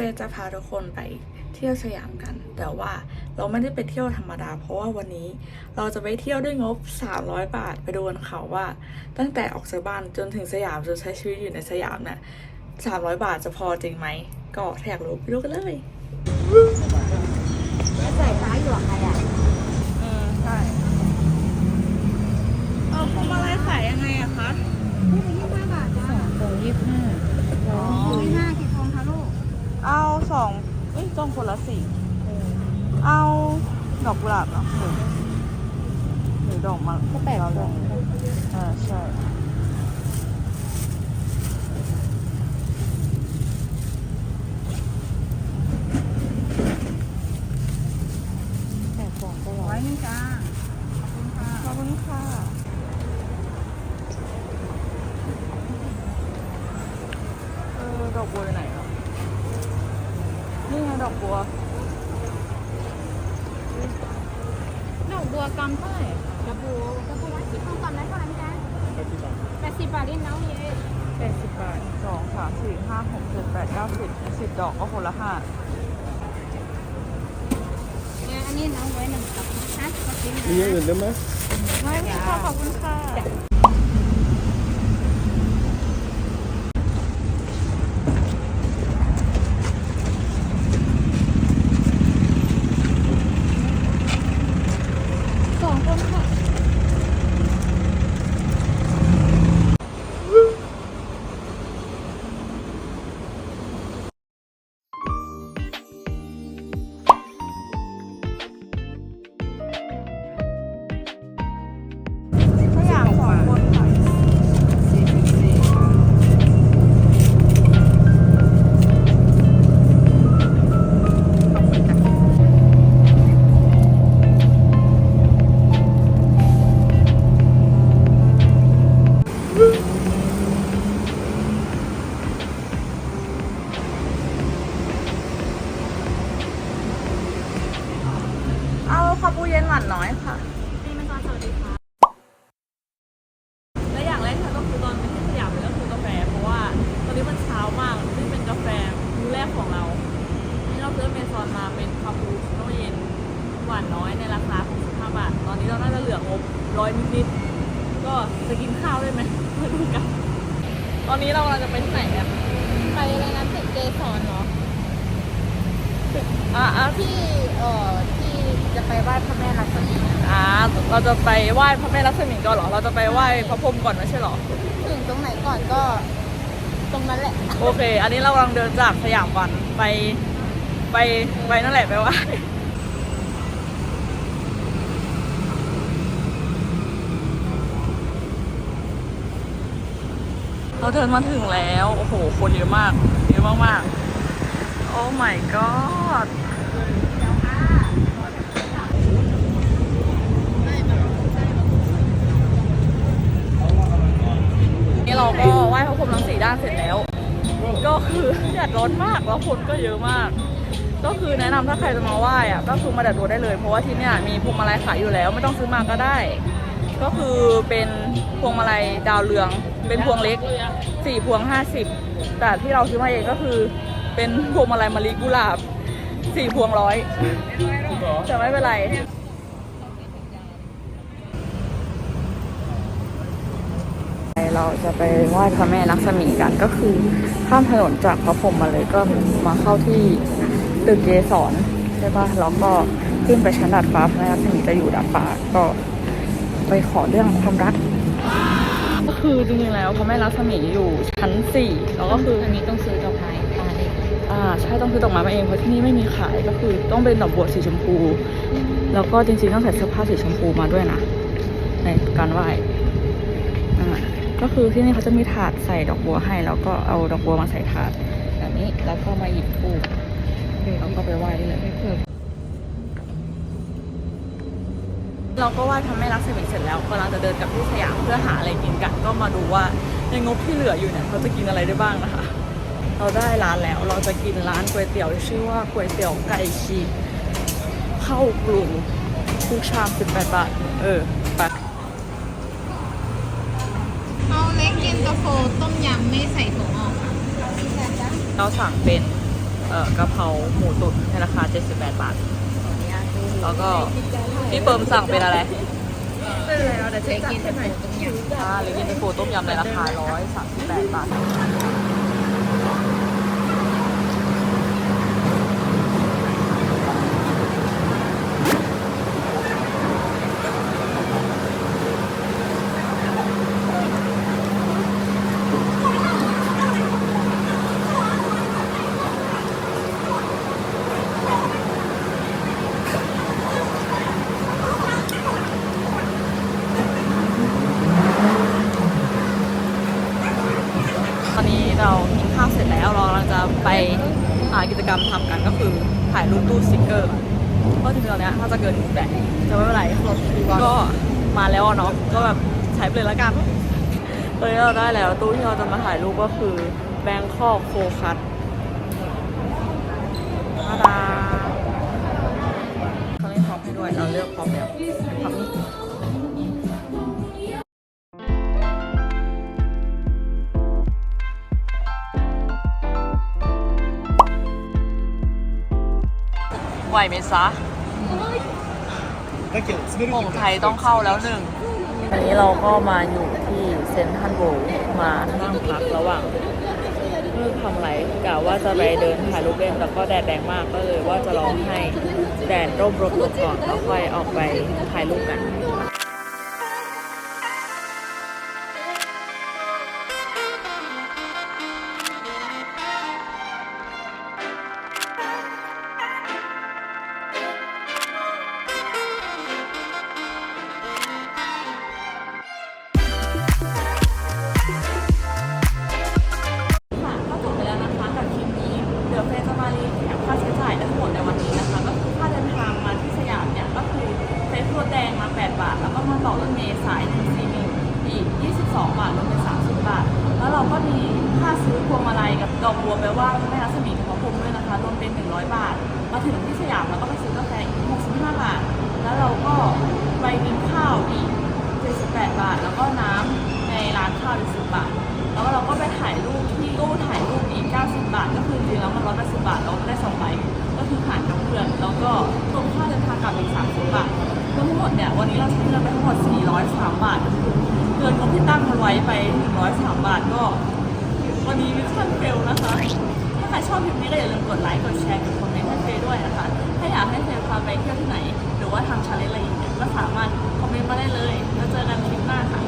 นี้เฟยจะพาทุกคนไปเที่ยวสยามกัน แต่ว่าเราไม่ได้ไปเที่ยวธรรมดา เพราะว่าวันนี้เราจะไปเที่ยวด้วยงบ 300 บาทไปดูกันเขาว่า ตั้งแต่ออกจากบ้านจนถึงสยามจนใช้ชีวิตอยู่ในสยามเนี่ย300 บาทจะพอจริงไหม ก็ถ้าอยากรู้ไปดูกันเลยใส่ฟ้าอยู่กับใครอะอืมใช่เอาพวงมาลัยขายยังไงอะคะยี่สิบห้าบาทจ้าสองยี่สิบห้ายี่สิบห้ากี่ฟองคะลูก เอาสองเอ้ยจองคนละสี่เอาดอกกุหลาบเนาะหรือหรือดอกมะก็แปดฟองอ่าใช่ แปดฟองก็ร้ ร้ อ อย ยหนึงจ้า ขอบคุณค่ะ ขอบคุณค่ะ เออ ดอกบัวอยู่ไหนอะ นี่ไงดอก บัวดอกบัวกำเท่าไหร่กระปูกระปูว่ากี่ฟองก่อนนะเท่าไหร่จ้าแปดสิบบาทเล่นน้องเย่แปดสิบบาทสองสามสี่ห้าหกเจ็ดแปดเก้าสิบสิบดอกก็คนละห้าเนี่ยอันนี้น้องไว้หนึ่งกับฮะขอบคุณมีอย่างอื่นได้ไหมไม่มีค่ะขอบคุณค่ะ เอาคาปูเย็นหวานน้อยค่ะนี่มันตอนสวัสดีค่ะ และอย่างแรกค่ะก็คือตอนไปที่สยามเลยก็คือกาแฟ เพราะว่าตอนนี้มันเช้ามากซึ่งเป็นกาแฟมื้อแรกของเรานี่เราซื้อเมซอนมาเป็นคาปูชิโน่เย็นหวานน้อยในราคา65บาท ตอนนี้เราน่าจะเหลืองบร้อยนิดๆก็จะกินข้าวได้ไหมมาดูกัน ตอนนี้เรากำลังจะไปที่ไหนกันไปอะไรนะตึกเกสรเนาะอ่าอ่าที่เอ่อที่ จะไปไหว้พระแม่ลักษมีอะอ่าเราจะไปไหว้พระแม่ลักษมีก่อนเหรอ เราจะไปไหว้พระพรหมก่อนไม่ใช่เหรอ ถึงตรงไหนก่อนก็ตรงนั้นแหละ โอเค อันนี้เรากำลังเดินจากสยามวันไปไปไปนั่นแหละไปไหว้เราเดินมาถึงแล้ว โอ้โห คนเยอะมาก เยอะมากๆ โอ้ my god เราก็ไหว้พระพรหมทั้งสี่ด้านเสร็จแล้ว ก็คือแดดร้อนมากแล้วคนก็เยอะมาก ก็คือแนะนำถ้าใครจะมาไหว้อะก็คือมาแดดตัวได้เลย เพราะว่าที่เนี่ยมีพวงมาลัยขายอยู่แล้ว ไม่ต้องซื้อมาก็ได้ ก็คือเป็นพวงมาลัยดาวเรือง เป็นพวงเล็กสี่พวงห้าสิบแต่ที่เราซื้อมาเองก็คือเป็นพวงมาลัยมะลิกุหลาบสี่พวงร้อยแต่ไม่เป็นไร เราจะไปไหว้พระแม่ลักษมีกันก็คือข้ามถนนจากพระพรหมมาเลยก็มาเข้าที่ตึกเกสรใช่ปะแล้วก็ขึ้นไปชั้นดาดฟ้าพระแม่ลักษมีจะอยู่ดาดฟ้าก็ไปขอเรื่องความรักก็คือจริงๆแล้วพระแม่ลักษมีอยู่ชั้นสี่แล้วก็คืออันนี้ต้องซื้อดอกไม้ตาเล็กอ่าใช่ต้องซื้อดอกไม้มาเองเพราะที่นี่ไม่มีขายก็คือต้องเป็นดอกบัวสีชมพู แล้วก็จริงๆต้องใส่เสื้อผ้าสีชมพูมาด้วยนะในการไหว้อ่า ก็คือที่นี่เขาจะมีถาดใส่ดอกบัวให้ แล้วก็เอาดอกบัวมาใส่ถาดแบบนี้แล้วก็มาหยิบธูปแล้วก็ไปไหว้ได้เลยเราก็ไหว้พระแม่ลักษมีเสร็จแล้วกำลังจะเดินกลับที่สยามเพื่อหาอะไรกินกันก็มาดูว่าในงบที่เหลืออยู่เนี่ยเราจะกินอะไรได้บ้างนะคะ เราได้ร้านแล้วเราจะกินร้านก๋วยเตี๋ยวที่ชื่อว่าก๋วยเตี๋ยวไก่ฉีกเข้ากรุงทุกชาม 18 บาท เออไป เอาเล็กเย็นตาโฟต้มยำไม่ใส่ถั่วงอกค่ะเราสั่งเป็นเอ่อกะเพราหมูตุ๋นในราคา 78 บาท แล้วก็พี่เปิมสั่งเป็นอะไรเป็นแล้วแต่เจ๊กินแต่ต้มยำอ่าหรือยินดีโฟต้มยำในราคา 138 บาท ตอนนี้เรากินข้าวเสร็จแล้วเรากำลังจะไปหากิจกรรมทำกันก็คือถ่ายรูปตู้สติกเกอร์ก็จริงๆตอนเนี้ยถ้าจะเกินแต่จะไม่เป็นไรก็มาแล้วอะเนาะก็แบบใช้ไปเลยละกันตอนนี้เราได้แล้วตู้ที่เราจะมาถ่ายรูปก็คือแบงคอกโฟคัสมาดาเขาเล่นพร็อพให้ด้วยเราเลือกพร็อพแล้ว ไหวไหมซะของไทยต้องเข้าแล้วหนึ่งอันนี้เราก็มาอยู่ที่เซนทรัลโบมานั่งพักระหว่างเลิกทำอะไรกะว่าจะไปเดินถ่ายรูปเล่นแล้วก็แดดแรงมากก็เลยว่าจะรอให้แดดร่มรบลงก่อนแล้วค่อยออกไปถ่ายรูปกัน มารีแคปค่าใช้จ่ายทั้งหมดในวันนี้นะคะ ก็คือค่าเดินทางมาที่สยามเนี่ยก็คือใช้ทัวร์แดงมา 8 บาท แล้วก็มาต่อรถเมล์สาย141อีก 22 บาทรวมเป็น30 บาท แล้วเราก็มีค่าซื้อพวงมาลัยกับดอกบัวแปลว่าพระแม่รัศมีของพรหมด้วยนะคะรวมเป็น 100 บาท มาถึงที่สยาม 60 บาทเราได้สองใบก็คือผ่านกับเพื่อนแล้วก็รวมค่าเดินทางกลับอีก 30 บาทรวทั้งหมดเนี่ยวันนี้เราใช้เงินไปทั้งหมด 403 บาทเกินงบที่ตั้งเอาไว้ไป 103 บาทก็ วันนี้มิชชั่นเฟลนะคะ ถ้าใครชอบคลิปนี้ก็อย่าลืมกดไลค์กดแชร์กดคอมเมนต์ให้เฟยด้วยนะคะ ถ้าอยากให้เฟยพาไปเที่ยวที่ไหน หรือว่าทำชาเลนจ์อะไรอีกก็สามารถคอมเมนต์มาได้เลยแล้วเจอกันคลิปหน้าค่ะ